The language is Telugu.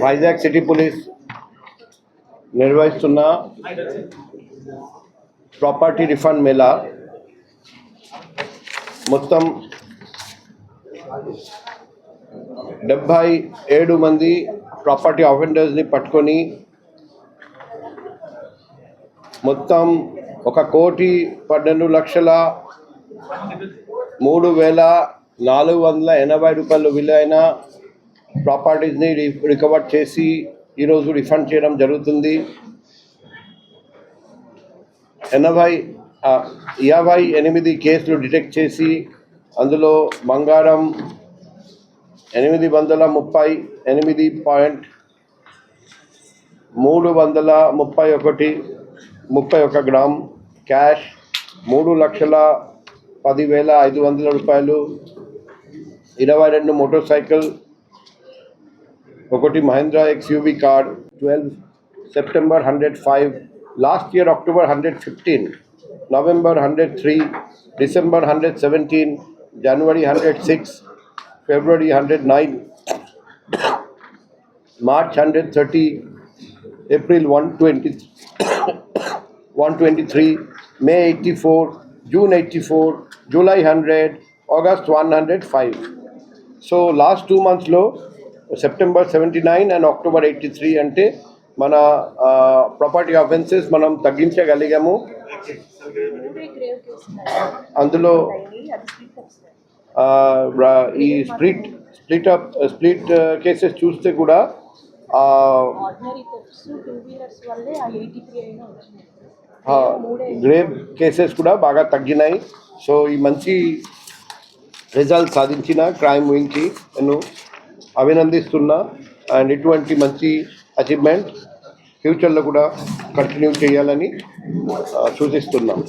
వైజాగ్ సిటీ పోలీస్ నిర్వహిస్తున్న ప్రాపర్టీ రిఫండ్ మేళా మొత్తం డెబ్భై ఏడు మంది ప్రాపర్టీ ఆఫెండర్స్ని పట్టుకొని మొత్తం ఒక కోటి పన్నెండు లక్షల మూడు వేల నాలుగు వందల ఎనభై రూపాయలు విలువైన ప్రాపర్టీస్ని రికవర్ చేసి ఈరోజు రిఫండ్ చేయడం జరుగుతుంది. ఎనభై యాభై ఎనిమిది కేసులు డిటెక్ట్ చేసి అందులో బంగారం ఎనిమిది వందల ముప్పై ఎనిమిది పాయింట్ మూడు వందల ముప్పై ఒకటి ముప్పై ఒక గ్రామ్ క్యాష్ మూడు లక్షల పదివేల ఐదు వందల రూపాయలు ఇరవై రెండు motorcycle Bugatti Mahindra XUV car 12 September 105, last year October 115, November 103, December 117, January 106, February 109, March 130, April 120, 123, May 84, June 84, July 100, August 105. So last two months low, September seventy nine and October eighty three అంటే మన ప్రాపర్టీ ఆఫెన్సెస్ మనం తగ్గించగలిగాము. అందులో ఈ split split up split cases చూస్తే కూడా గ్రేవ్ కేసెస్ కూడా బాగా తగ్గినాయి. సో ఈ మంచి రిజల్ట్ సాధించిన క్రైమ్ వింగ్కి నేను అభినందిస్తున్నా. అండ్ ఇటువంటి మంచి అచీవ్మెంట్ ఫ్యూచర్లో కూడా కంటిన్యూ చేయాలని సూచిస్తున్నాం.